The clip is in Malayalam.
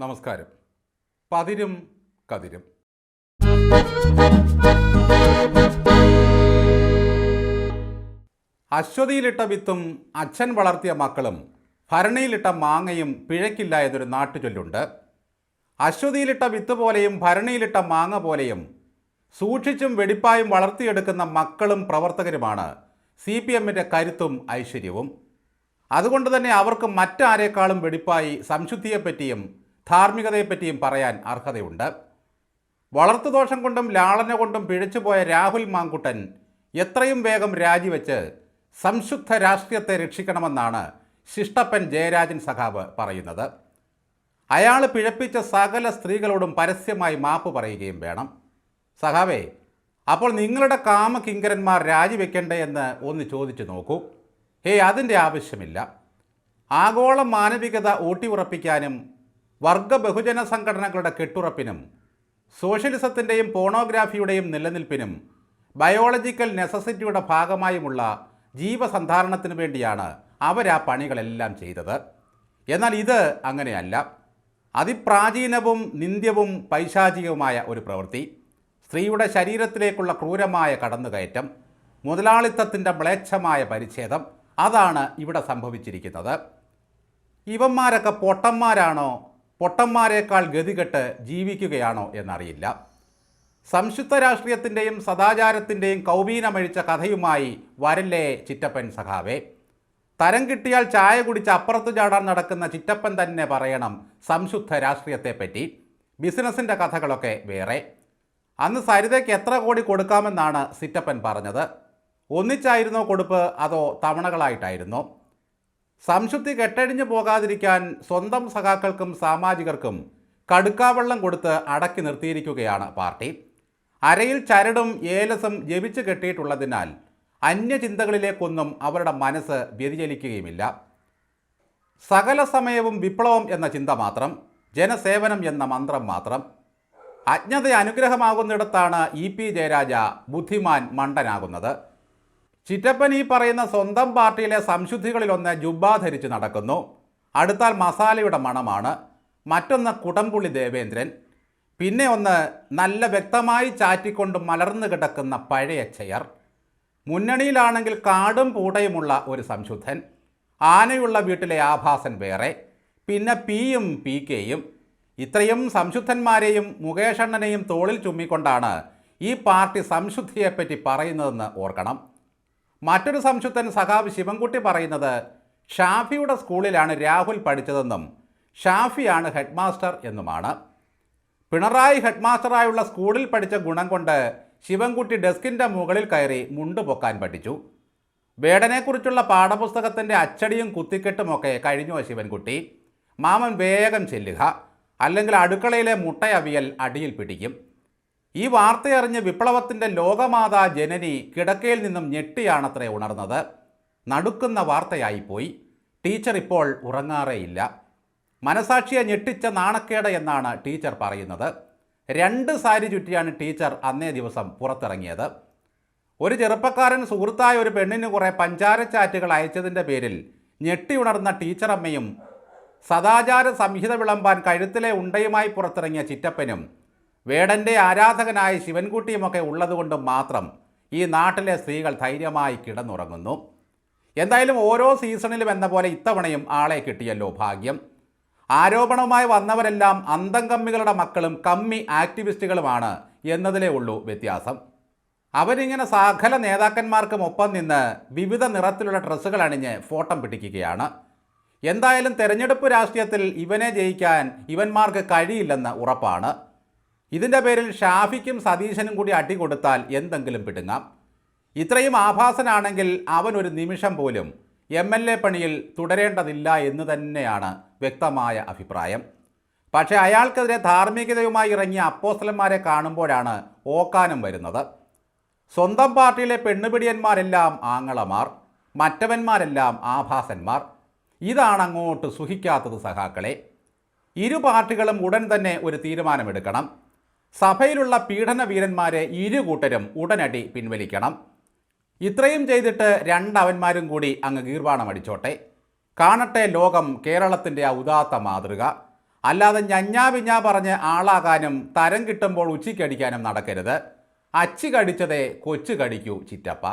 നമസ്കാരം. പതിരും കതിരും. അശ്വതിയിലിട്ട വിത്തും അച്ഛൻ വളർത്തിയ മക്കളും ഭരണിയിലിട്ട മാങ്ങയും പിഴയ്ക്കില്ല എന്നൊരു നാട്ടുചൊല്ലുണ്ട്. അശ്വതിയിലിട്ട വിത്ത് പോലെയും ഭരണിയിലിട്ട മാങ്ങ പോലെയും സൂക്ഷിച്ചും വെടിപ്പായും വളർത്തിയെടുക്കുന്ന മക്കളും പ്രവർത്തകരുമാണ് സി പി എമ്മിന്റെ കരുത്തും ഐശ്വര്യവും. അതുകൊണ്ട് തന്നെ അവർക്ക് മറ്റാരേക്കാളും വെടിപ്പായി സംശുദ്ധിയെപ്പറ്റിയും ധാർമ്മികതയെപ്പറ്റിയും പറയാൻ അർഹതയുണ്ട്. വളർത്തു ദോഷം കൊണ്ടും ലാളന കൊണ്ടും പിഴച്ചുപോയ രാഹുൽ മാങ്കുട്ടൻ എത്രയും വേഗം രാജിവെച്ച് സംശുദ്ധ രാഷ്ട്രീയത്തെ രക്ഷിക്കണമെന്നാണ് ശിഷ്ടപ്പൻ ജയരാജൻ സഖാവ് പറയുന്നത്. അയാൾ പിഴപ്പിച്ച സകല സ്ത്രീകളോടും പരസ്യമായി മാപ്പ് പറയുകയും വേണം. സഖാവേ അപ്പോൾ നിങ്ങളുടെ കാമകിങ്കരന്മാർ രാജിവെക്കണ്ടേ എന്ന് ഒന്ന് ചോദിച്ചു നോക്കൂ. ഹേ അതിന്റെ ആവശ്യമില്ല. ആഗോള മാനവികത ഊട്ടിയുറപ്പിക്കാനും വർഗ ബഹുജന സംഘടനകളുടെ കെട്ടുറപ്പിനും സോഷ്യലിസത്തിന്റെയും പോണോഗ്രാഫിയുടെയും നിലനിൽപ്പിനും ബയോളജിക്കൽ നെസസിറ്റിയുടെ ഭാഗമായുമുള്ള ജീവസന്ധാരണത്തിന് വേണ്ടിയാണ് അവരാ പണികളെല്ലാം ചെയ്തത്. എന്നാൽ ഇത് അങ്ങനെയല്ല. അതിപ്രാചീനവും നിന്ദ്യവും പൈശാചികവുമായ ഒരു പ്രവൃത്തി. സ്ത്രീയുടെ ശരീരത്തിലേക്കുള്ള ക്രൂരമായ കടന്നുകയറ്റം മുതലാളിത്തത്തിന്റെ മ്ലേച്ഛമായ പരിച്ഛേദം അതാണ് ഇവിടെ സംഭവിച്ചിരിക്കുന്നത്. ഇവന്മാരൊക്കെ പൊട്ടന്മാരാണോ പൊട്ടന്മാരെക്കാൾ ഗതികെട്ട് ജീവിക്കുകയാണോ എന്നറിയില്ല. സംശുദ്ധ രാഷ്ട്രീയത്തിന്റെയും സദാചാരത്തിന്റെയും കൗബീനമഴിച്ച കഥയുമായി വരല്ലേ ചിറ്റപ്പൻ സഖാവേ. തരം കിട്ടിയാൽ ചായ കുടിച്ച് അപ്പുറത്ത് ചാടാൻ നടക്കുന്ന ചിറ്റപ്പൻ തന്നെ പറയണം സംശുദ്ധ രാഷ്ട്രീയത്തെപ്പറ്റി. ബിസിനസ്സിന്റെ കഥകളൊക്കെ വേറെ. അന്ന് സരിതയ്ക്ക് എത്ര കോടി കൊടുക്കാമെന്നാണ് സിറ്റപ്പൻ പറഞ്ഞത്. ഒന്നിച്ചായിരുന്നോ കൊടുപ്പ്? അതോ തവണകളായിട്ടായിരുന്നോ? സംശുദ്ധി കെട്ടഴിഞ്ഞു പോകാതിരിക്കാൻ സ്വന്തം സഖാക്കൾക്കും സാമാജികർക്കും കടുക്കാവെള്ളം കൊടുത്ത് അടക്കി നിർത്തിയിരിക്കുകയാണ് പാർട്ടി. അരയിൽ ചരടും ഏലസും ജപിച്ചു കെട്ടിയിട്ടുള്ളതിനാൽ അന്യചിന്തകളിലേക്കൊന്നും അവരുടെ മനസ്സ് വ്യതിചലിക്കുകയുമില്ല. സകല സമയവും വിപ്ലവം എന്ന ചിന്ത മാത്രം ജനസേവനം എന്ന മന്ത്രം മാത്രം. അജ്ഞത അനുഗ്രഹമാകുന്നിടത്താണ് ഇ പി ജയരാജ ബുദ്ധിമാൻ മണ്ടനാകുന്നത്. ചിറ്റപ്പൻ ഈ പറയുന്ന സ്വന്തം പാർട്ടിയിലെ സംശുദ്ധികളിലൊന്ന് ജുബ്ബ ധരിച്ച് നടക്കുന്നു. അടുത്താൽ മസാലയുടെ മണമാണ്. മറ്റൊന്ന് കുടംപുള്ളി ദേവേന്ദ്രൻ. പിന്നെ ഒന്ന് നല്ല വ്യക്തമായി ചാറ്റിക്കൊണ്ട് മലർന്നു കിടക്കുന്ന പഴയ ചെയർ. മുന്നണിയിലാണെങ്കിൽ കാടും പൂടയുമുള്ള ഒരു സംശുദ്ധൻ. ആനയുള്ള വീട്ടിലെ ആഭാസൻ വേറെ. പിന്നെ പിയും പി കെയും ഇത്രയും സംശുദ്ധന്മാരെയും മുകേഷണ്ണനെയും തോളിൽ ചുമ്മിക്കൊണ്ടാണ് ഈ പാർട്ടി സംശുദ്ധിയെപ്പറ്റി പറയുന്നതെന്ന് ഓർക്കണം. മറ്റൊരു സംശുദ്ധൻ സഖാവ് ശിവൻകുട്ടി പറയുന്നത് ഷാഫിയുടെ സ്കൂളിലാണ് രാഹുൽ പഠിച്ചതെന്നും ഷാഫിയാണ് ഹെഡ് മാസ്റ്റർ എന്നുമാണ്. പിണറായി ഹെഡ്മാസ്റ്ററായുള്ള സ്കൂളിൽ പഠിച്ച ഗുണം കൊണ്ട് ശിവൻകുട്ടി ഡെസ്കിന്റെ മുകളിൽ കയറി മുണ്ട് പൊക്കാൻ പഠിച്ചു. വേടനെക്കുറിച്ചുള്ള പാഠപുസ്തകത്തിന്റെ അച്ചടിയും കുത്തിക്കെട്ടുമൊക്കെ കഴിഞ്ഞു ശിവൻകുട്ടി. മാമൻ വേഗം ചെല്ലുക. അല്ലെങ്കിൽ അടുക്കളയിലെ മുട്ടയവിയൽ അടിയിൽ പിടിക്കും. ഈ വാർത്തയറിഞ്ഞ് വിപ്ലവത്തിന്റെ ലോകമാതാ ജനനി കിടക്കയിൽ നിന്നും ഞെട്ടിയാണത്രേ ഉണർന്നത്. നടുക്കുന്ന വാർത്തയായിപ്പോയി. ടീച്ചർ ഇപ്പോൾ ഉറങ്ങാറേയില്ല. മനസാക്ഷിയെ ഞെട്ടിച്ച നാണക്കേട് എന്നാണ് ടീച്ചർ പറയുന്നത്. രണ്ട് സാരി ചുറ്റിയാണ് ടീച്ചർ അന്നേ ദിവസം പുറത്തിറങ്ങിയത്. ഒരു ചെറുപ്പക്കാരൻ സുഹൃത്തായ ഒരു പെണ്ണിന് കുറേ പഞ്ചാരച്ചാറ്റുകൾ അയച്ചതിന്റെ പേരിൽ ഞെട്ടിയുണർന്ന ടീച്ചറമ്മയും സദാചാര സംഹിത വിളമ്പാൻ കഴുത്തിലെ ഉണ്ടയുമായി പുറത്തിറങ്ങിയ ചിറ്റപ്പനും വേടന്റെ ആരാധകനായ ശിവൻകുട്ടിയുമൊക്കെ ഉള്ളതുകൊണ്ട് മാത്രം ഈ നാട്ടിലെ സ്ത്രീകൾ ധൈര്യമായി കിടന്നുറങ്ങുന്നു. എന്തായാലും ഓരോ സീസണിലും എന്ന പോലെ ഇത്തവണയും ആളെ കിട്ടിയല്ലോ ഭാഗ്യം. ആരോപണവുമായി വന്നവരെല്ലാം അന്തം കമ്മികളുടെ മക്കളും കമ്മി ആക്ടിവിസ്റ്റുകളുമാണ് എന്നതിലേ ഉള്ളൂ വ്യത്യാസം. അവരിങ്ങനെ സകല നേതാക്കന്മാർക്കും ഒപ്പം നിന്ന് വിവിധ നിറത്തിലുള്ള ഡ്രസ്സുകൾ അണിഞ്ഞ് ഫോട്ടം പിടിക്കുകയാണ്. എന്തായാലും തെരഞ്ഞെടുപ്പ് രാഷ്ട്രീയത്തിൽ ഇവനെ ജയിക്കാൻ ഇവന്മാർക്ക് കഴിയില്ലെന്ന് ഉറപ്പാണ്. ഇതിന്റെ പേരിൽ ഷാഫിക്കും സതീശനും കൂടി അടി കൊടുത്താൽ എന്തെങ്കിലും പിടുങ്ങാം. ഇത്രയും ആഭാസനാണെങ്കിൽ അവൻ ഒരു നിമിഷം പോലും എം എൽ എ പണിയിൽ തുടരേണ്ടതില്ല എന്ന് തന്നെയാണ് വ്യക്തമായ അഭിപ്രായം. പക്ഷേ അയാൾക്കെതിരെ ധാർമ്മികതയുമായി ഇറങ്ങിയ അപ്പോസ്തലന്മാരെ കാണുമ്പോഴാണ് ഓക്കാനം വരുന്നത്. സ്വന്തം പാർട്ടിയിലെ പെണ്ണുപിടിയന്മാരെല്ലാം ആങ്ങളമാർ മറ്റവന്മാരെല്ലാം ആഭാസന്മാർ. ഇതാണ് അങ്ങോട്ട് സുഹിക്കാത്തത് സഖാക്കളെ. ഇരു പാർട്ടികളും ഉടൻ തന്നെ ഒരു തീരുമാനമെടുക്കണം. സഭയിലുള്ള പീഡന വീരന്മാരെ ഇരു കൂട്ടരും ഉടനടി പിൻവലിക്കണം. ഇത്രയും ചെയ്തിട്ട് രണ്ടവന്മാരും കൂടി അങ്ങ് ഗീർവാണം അടിച്ചോട്ടെ കാണട്ടെ ലോകം കേരളത്തിന്റെ ആ ഉദാത്ത മാതൃക. അല്ലാതെ ഞഞ്ഞാ വിഞ്ഞാ പറഞ്ഞ് ആളാകാനും തരം കിട്ടുമ്പോൾ ഉച്ചയ്ക്കടിക്കാനും നടക്കരുത്. അച്ചി കടിച്ചതേ കൊച്ചു കടിക്കൂ ചിറ്റപ്പ.